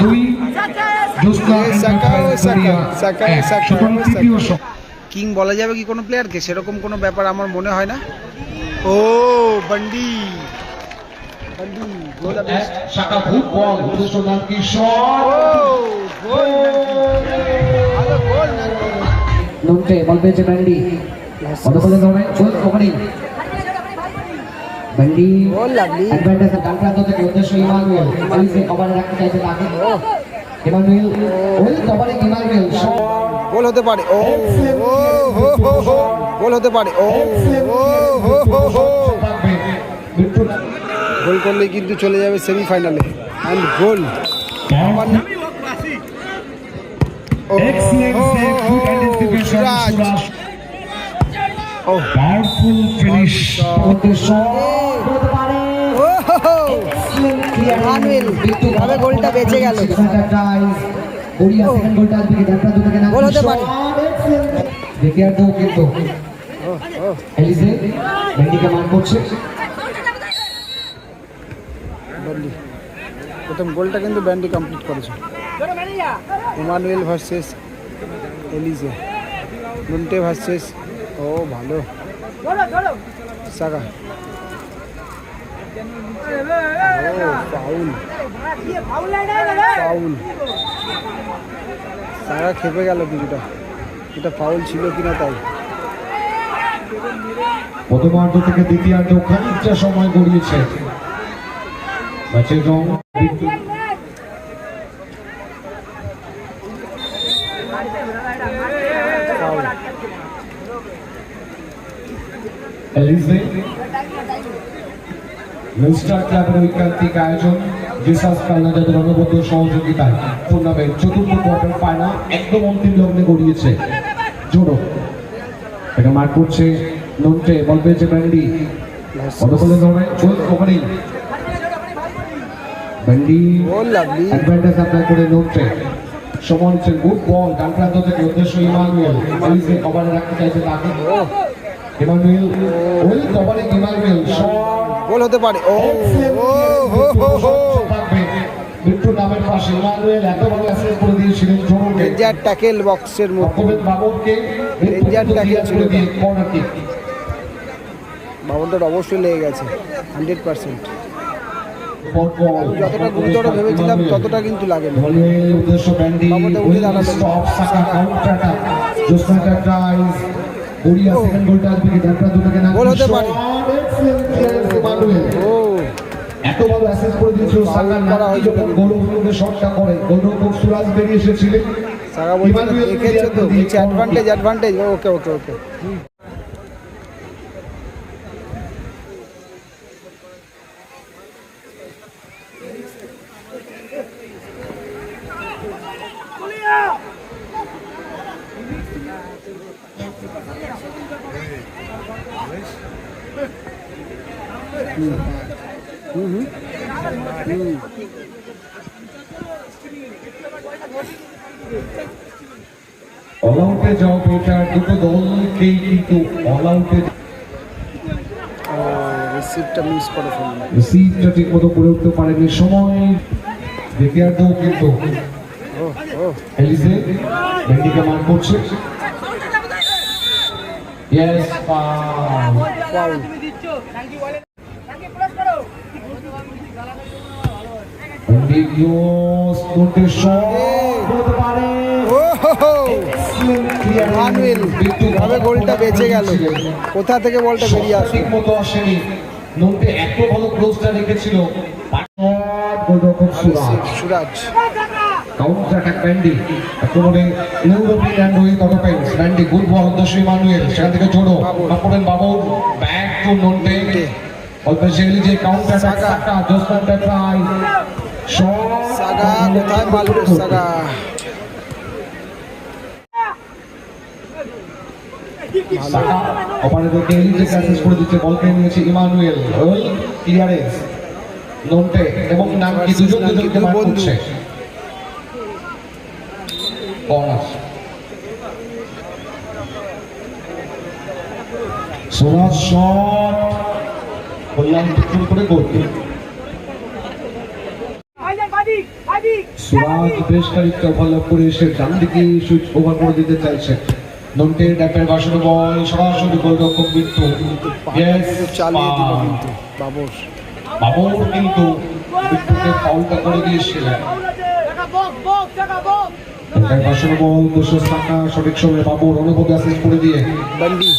দুই কিং বলা যাবে কি কোনো প্লেয়ারকে সেরকম কোনো ব্যাপার আমার মনে হয় না। ও বান্ডি। বান্ডি গোল এক শাখা খুব বল উদ্দেশ্য নাম কি নুনটে বল পেয়েছে ব্যান্ডি পদকলে ধরে গোল ওখানেই ব্যান্ডি গোল লাগলি অ্যাডভান্টেজ ডান প্রান্ত থেকে উদ্দেশ্য ইমানুয়েল ইমানুয়েল কভারে রাখতে চাইছে তাকে ইমানুয়েল ওই কভারে ইমানুয়েল গোল হতে পারে। ও ও হো হো হো গোল হতে পারে। ও ও হো হো হো গোল করলে কিন্তু চলে যাবে সেমিফাইনালে অ্যান্ড গোল আমার না- ও, Excellent ও, save, ও, good anticipation, সুরাজ। Suraj. ও, Powerful finish. উদ্দেশ্য হতে পারে ও, গোলটা বেঁচে গেল? গোল হতে প্রথম গোলটা কিন্তু ব্যান্ডি কমপ্লিট করেছে। ইমানুয়েল ভার্সেস এলিজে। মুন্টে ভার্সেস, ও ভালো। সাগা। সাগা খেপে গেল কিছুটা এটা ফাউল ছিল কিনা তাই। প্রথমার্ধ থেকে দ্বিতীয়ার্ধ খানিকটা সময় গড়িয়েছে। ম্যাচের রং এলিজে মিস্টার ক্লাবের ঐকান্তিক আয়োজন জিসাস কালনাজাদের অনবদ্য সহযোগিতায় টুর্নামেন্ট চতুর্থ কোয়ার্টার ফাইনাল একদম অন্তিম লগ্নে গড়িয়েছে। জোড়ো এটা মার করছে নন্টে বল পেয়েছে ব্যান্ডি। পদকলে ধরে গোল ওখানেই ব্যান্ডি অ্যাডভান্টেজ অ্যাপ্লাই করে নন্টে। সমান হচ্ছে গুড বল ডান প্রান্ত থেকে উদ্দেশ্য ইমানুয়েল। কভারে রাখতে চাইছে তাকে। ইমানুয়েল ওই কভারে ইমানুয়েল শট গোল হতে পারে। ও ও হো হো হো। মৃত্যু নামের পাশে ইমানুয়েল এত ভালো অ্যাসেস করে দিয়েছিলেন জোরকে ডেঞ্জার ট্যাকেল বক্সের মধ্যে। বাবুকে Danger tackle ছিল কর্নার কিক বাবনটার অবশ্যই লেগে গেছে হান্ড্রেড পার্সেন্ট যতটা গুরুতর ভেবেছিলাম ততটা কিন্তু লাগেনি। দলের উদ্দেশ্য ব্যান্ডি উঠে দাঁড়াল। Stop Saka counter attack tries Garia second গোলটা আসবে কি ডান না গোল হতে পারে। এত ভালো অ্যাসেস করে দিয়েছিল সাকা করা হয়েছিল। যখন গোলরক্ষকের শটটা করে গোলরক্ষক সুরাজ বেরিয়ে এসেছিলেন advantage advantage okay okay okay. All আউটে যাও বেটার দুটো দলকেই কিন্তু অল আউটে রিসিপ্টটা মিস করে ফেলল সিটটা ঠিক মতো করে উঠতে পারেনি সময় দেখে আর দেও কিন্তু। এলিজে মার করছে। ইয়েস পাউল ফাউল ভেন্ডি ক্লোজ করতে হতে পারে ইমানুয়েল কীভাবে গোলটা বেঁচে গেল। কোথা থেকে বলটা বেরিয়ে আসে ঠিক মতো আসেনি। নোটে এত ভালো ক্লোজটা রেখেছিল। সুরাজ। কাউন্টার অ্যাটাক ব্যান্ডি একেবারে ইউরোপিয়ান অ্যান্ড উইথ অটোপেন্স ব্যান্ডি গুড বল উদ্দেশ্য ইমানুয়েল সেখান থেকে জোড়ো কাপড়েন বাবু ব্যাক টু নন্টে অল্প শেলি যে কাউন্টার অ্যাটাক সাগা। সাকা জোসমান ট্রাই শট সাগা কোথায় মারলো সাগা? অপারেটর কেলি যে করে দিচ্ছে নিয়েছে ইমানুয়েল ওই ক্লিয়ারেন্স নন্টে এবং নামকি দুজন দুজনকে মার। করছে। কর্নার সোনার শট কল্যাণ করে গোল। সুরাজ বেশ খানিকটা ওভারল্যাপ করে এসে ডান দিকে সুইচ ওভার করে দিতে চাইছে। নন্টে ড্যাপের বাসনে বল সরাসরি গোলরক্ষক চালিয়ে দিল কিন্তু বাবর। বাবর কিন্তু বিট্টুকে ফাউলটা করে দিয়েছিলেন। বল সাকা সঠিক সময়ে বাবর অনুভব অ্যাসিস্ট করে দিয়ে। বান্ডি।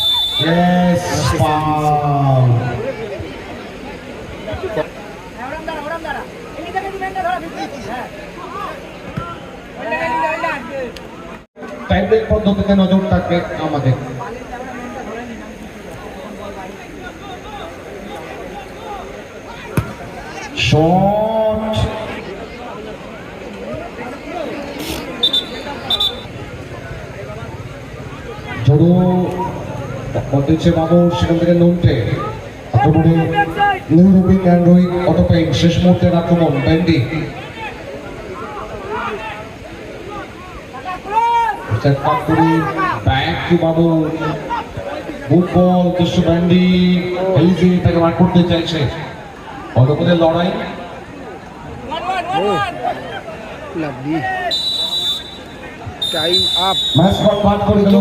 টাইব্রেক পদ্ধতিতে নজর থাকবে আমাদের। সেখান থেকে শেষ মুহূর্তের আক্রমণ ব্যান্ডি। The back বাবু ফুটবল ব্যান্ডি এলিজি তাকে মার করতে চাইছে। অতপদের লড়াই। টাইম আপ ম্যাচ বরবাদ করে দিল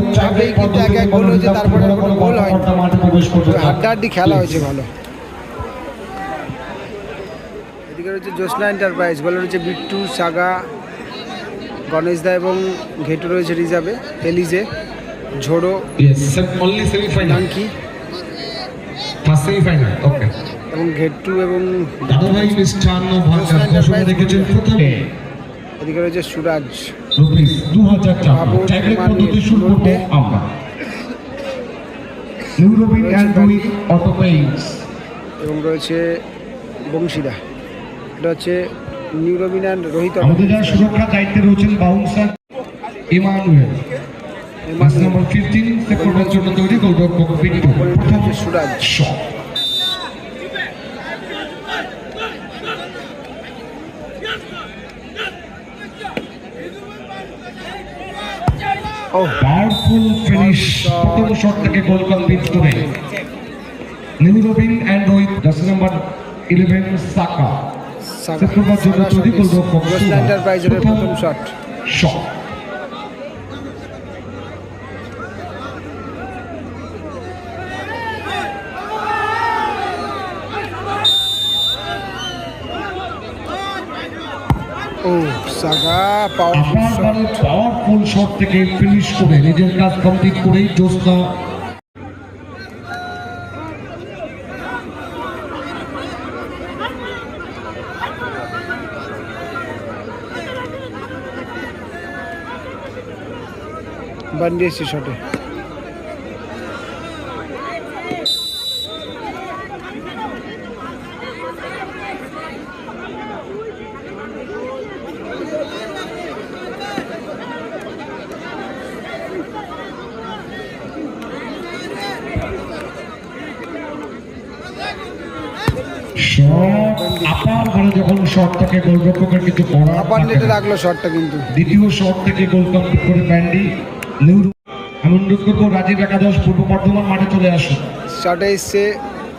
কিন্তু এক এক গোল হয়েছে, তারপরে কোনো গোল হয়নি। মাঠে প্রবেশ করছে হাড্ডাহাড্ডি খেলা হয়েছে ভালো। এদিকে রয়েছে জ্যোৎস্না এন্টারপ্রাইজ বলে রয়েছে বিট্টু সাগা গণেশ দা এবং ঘেটু রয়েছে রিজার্ভে এলিজে ঝোড়ো. নাঙ্কি. এবং ঘেটু এবং এদিকে রয়েছে সুরাজ। এবং রয়েছে বংশীদা। এটা হচ্ছে নিউরোবিন অ্যান্ড রোহিত আমাদের যারা সুরক্ষা দায়িত্বে রয়েছেন বাউন্সার ইমানুয়েল। মাস নাম্বার ফিফটিন সেপ্টেম্বর জন্য তৈরি গোলরক্ষক বিট্টু প্রথম সুরাজ। ও। পাওয়ারফুল ফিনিশ প্রথম শট থেকে গোল কমপ্লিট করে। নিউরোবিন Android jersey number eleven Saka. এন্টারপ্রাইজের প্রথম শট ও সাগা পাওয়ারফুল শট থেকে ফিনিশ করে নিজের কাজ কমপ্লিট করেই জোসনা বান্ডি এসছে শটে। আপার ঘরে যখন শট থেকে গোলরক্ষকের আপার নেটে না। শটটা কিন্তু। দ্বিতীয় শট থেকে গোল কমপ্লিট করে ব্যান্ডি আমি অনুরোধ করব রাজীব একাদশ পূর্ব বর্ধমান মাঠে চলে আসুন। শটে এসছে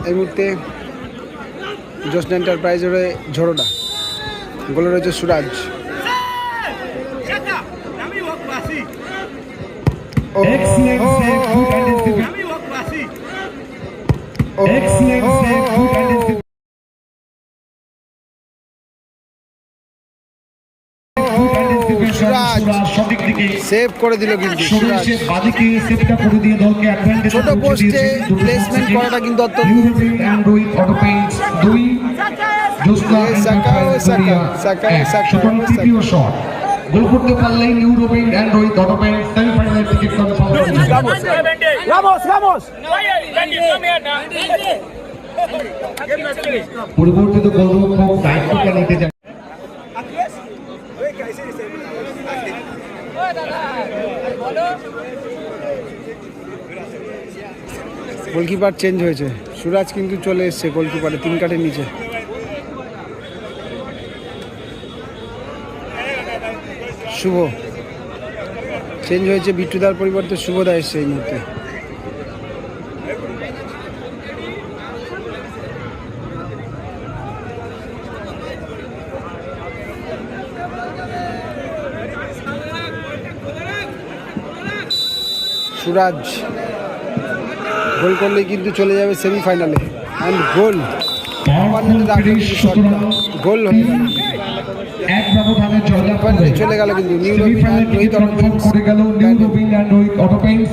এই মুহূর্তে জ্যোৎস্না এন্টারপ্রাইজের ঝোড়োটা। গোলে রয়েছে সুরাজ। ও, সুরাজ। সঠিক দিকে। সেভ করে দিল কিন্তু সুরাজ। বাদিকে সেটটা করে দিয়ে দলকে অ্যাডভান্টেজ ছোট পোস্টে প্লেসমেন্ট করাটা কিন্তু অত্যন্ত ইউরোপিয়ান অ্যান্ড্রয়েড অটো পেইন্টস দুই। জোসনা এ সাকা, সাকা, সাকা, সাকা, তৃতীয় শট গোল করতে পারলেই ইউরোপিয়ান অ্যান্ড্রয়েড অটো পেইন্টস সেমিফাইনালের টিকিট কনফার্ম করেছে here now. পরিবর্তিত গোলরক্ষক দায়িত্বটা নিতে গোলকিপার চেঞ্জ হয়েছে। সুরাজ কিন্তু চলে এসছে গোলকিপারে, তিন কাঠের নিচে। শুভ। চেঞ্জ হয়েছে বিট্টুদার পরিবর্তে শুভদা এসছে এই মুহূর্তে। সুরাজ। গোল করলে কিন্তু চলে যাবে সেমিফাইনালে। অ্যান্ড গোল। গোল গেল এক ব্যবধানে জয়লাভ চলে গেল কিন্তু। নিউ রবি রোহিত করে গেল। New Robin and Rohit auto paints